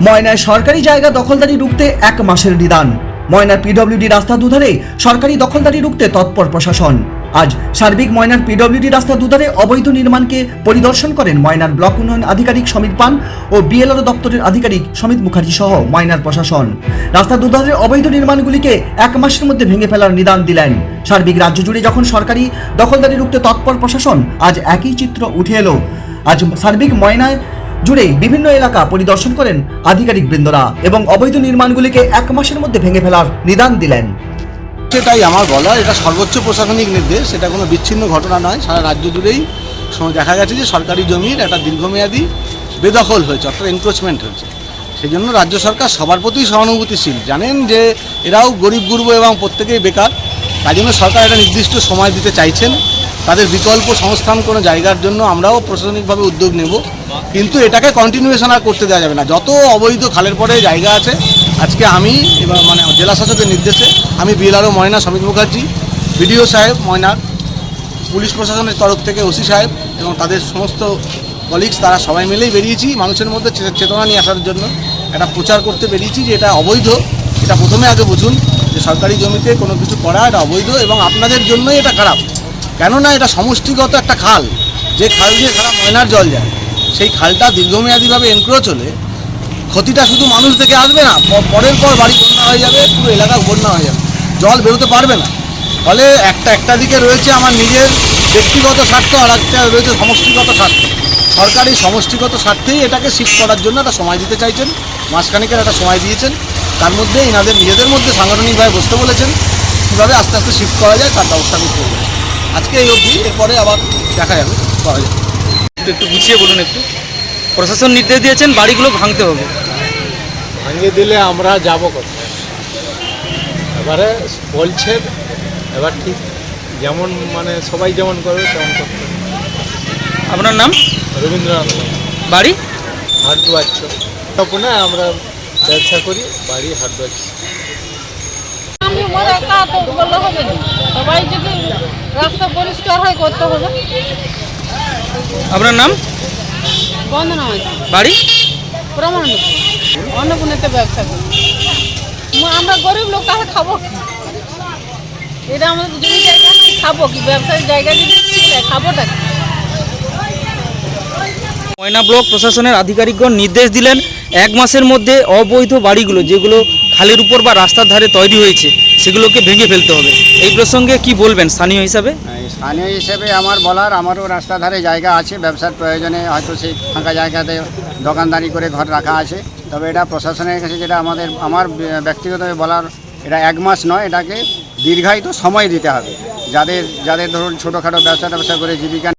ময়নায় সরকারি জায়গা দখলদারি রুখতে এক মাসের নিদান। ময়নার পিডব্লিউডি রাস্তা দুধারে সরকারি দখলদারি রুখতে তৎপর প্রশাসন। আজ সার্বিক ময়নার পিডব্লিউডি রাস্তা দুধারে অবৈধ নির্মাণকে পরিদর্শন করেন ময়নার ব্লক উন্নয়ন আধিকারিক সমীর পান ও বিএলআর দপ্তরের আধিকারিক সমিত মুখার্জি সহ ময়নার প্রশাসন। রাস্তা দুধারে অবৈধ নির্মাণগুলিকে এক মাসের মধ্যে ভেঙে ফেলার নিদান দিলেন। সার্বিক রাজ্য জুড়ে যখন সরকারি দখলদারি রুখতে তৎপর প্রশাসন, আজ একই চিত্র উঠে এলো। আজ সার্বিক ময়নায় জুড়ে বিভিন্ন এলাকা পরিদর্শন করেন আধিকারিক বৃন্দরা এবং অবৈধ নির্মাণগুলিকে এক মাসের মধ্যে ভেঙে ফেলার নিদান দিলেন। সেটাই আমার বলা এটা সর্বোচ্চ প্রশাসনিক নির্দেশ, এটা কোনো বিচ্ছিন্ন ঘটনা নয়, সারা রাজ্য জুড়েই দেখা গেছে যে সরকারি জমির একটা দীর্ঘমেয়াদী বেদখল হয়েছে, অর্থাৎ এনক্রোচমেন্ট হয়েছে। সেই জন্য রাজ্য সরকার সবার প্রতি সহানুভূতিশীল, জানেন যে এরাও গরিব, গুরব এবং প্রত্যেকেই বেকার, তাই জন্য সরকার একটা নির্দিষ্ট সময় দিতে চাইছেন। তাদের বিকল্প সংস্থান কোনো জায়গার জন্য আমরাও প্রশাসনিকভাবে উদ্যোগ নেব। কিন্তু এটাকে কন্টিনিউয়েশন আর করতে দেওয়া যাবে না। যত অবৈধ খালের পরে জায়গা আছে, আজকে আমি এবার মানে জেলা শাসকের নির্দেশে আমি বিএলআরও ময়না, সমিত মুখার্জি বিডিও সাহেব ময়নার, পুলিশ প্রশাসনের তরফ থেকে ওসি সাহেব এবং তাদের সমস্ত কলিগস তারা সবাই মিলেই বেরিয়েছি। মানুষের মধ্যে চেতনা নিয়ে আসার জন্য একটা প্রচার করতে বেরিয়েছি যে এটা অবৈধ। এটা প্রথমে আগে বুঝুন যে সরকারি জমিতে কোনো কিছু করা এটা অবৈধ এবং আপনাদের জন্যই এটা খারাপ। কেননা এটা সমষ্টিগত একটা খাল। যে খাল দিয়ে সারা ময়নার জল যায়। সেই খালটা দীর্ঘমেয়াদীভাবে এনক্রোচ হলে ক্ষতিটা শুধু মানুষ থেকে আসবে না পরের পর বাড়ি বন্যা হয়ে যাবে, পুরো এলাকা বন্যা হয়ে যাবে। জল বেরোতে পারবে না। ফলে একটা একটা দিকে রয়েছে আমার নিজের ব্যক্তিগত স্বার্থ, আর একটা রয়েছে সমষ্টিগত স্বার্থ। সরকারি সমষ্টিগত স্বার্থেই এটাকে শিফট করার জন্য একটা সময় দিতে চাইছেন, মাসখানেকের একটা সময় দিয়েছেন। তার মধ্যে এনাদের নিজেদের মধ্যে সাংগঠনিকভাবে বসতে বলেছেন, কীভাবে আস্তে আস্তে শিফট করা যায় তার ব্যবস্থা করতে আজকে এই অবধি, এরপরে আবার দেখা যাবে, করা যাবে। একটু একটু গুছিয়ে বলুন একটু। প্রশাসন নির্দেশ দিয়েছেন বাড়িগুলো ভাঙতে হবে। ভাঙিয়ে দিলে আমরা যাব কোথায়? এবারে বলছেন এবার ঠিক যেমন মানে সবাই যেমন করবে তেমন করতে হবে। আপনার নাম? রবীন্দ্রনাথ বাড়ি? হাটদুয়াচ্ছ তখন আমরা ব্যবসা করি বাড়ি আমি হবে না। সবাই যদি রাস্তা পরিষ্কার হয় করতে হবে। আপনার নাম? বন্দনা বাড়ি? প্রমাণ অন্নপূর্ণতে ব্যবসা করি। আমরা গরিব লোক তাহলে খাব এটা আমাদের জমি জায়গা খাব কি? ব্যবসার জায়গা যদি খাবোটা ময়না ব্লক প্রশাসনের আধিকারিকগণ নির্দেশ দিলেন এক মাসের মধ্যে অবৈধ বাড়িগুলো যেগুলো খালের উপর বা রাস্তার ধারে তৈরি হয়েছে সেগুলোকে ভেঙে ফেলতে হবে। এই প্রসঙ্গে কি বলবেন স্থানীয় হিসাবে? স্থানীয় হিসেবে আমার বলার আমারও রাস্তা ধারে জায়গা আছে, ব্যবসার প্রয়োজনে হয়তো সেই ফাঁকা জায়গাতে দোকানদারি করে ঘর রাখা আছে। তবে এটা প্রশাসনের কাছে যেটা আমাদের, আমার ব্যক্তিগতভাবে বলার এটা এক মাস নয়, এটাকে দীর্ঘায়িত সময় দিতে হবে। যাদের যাদের ধরুন ছোটোখাটো ব্যবসা ব্যবসা করে জীবিকা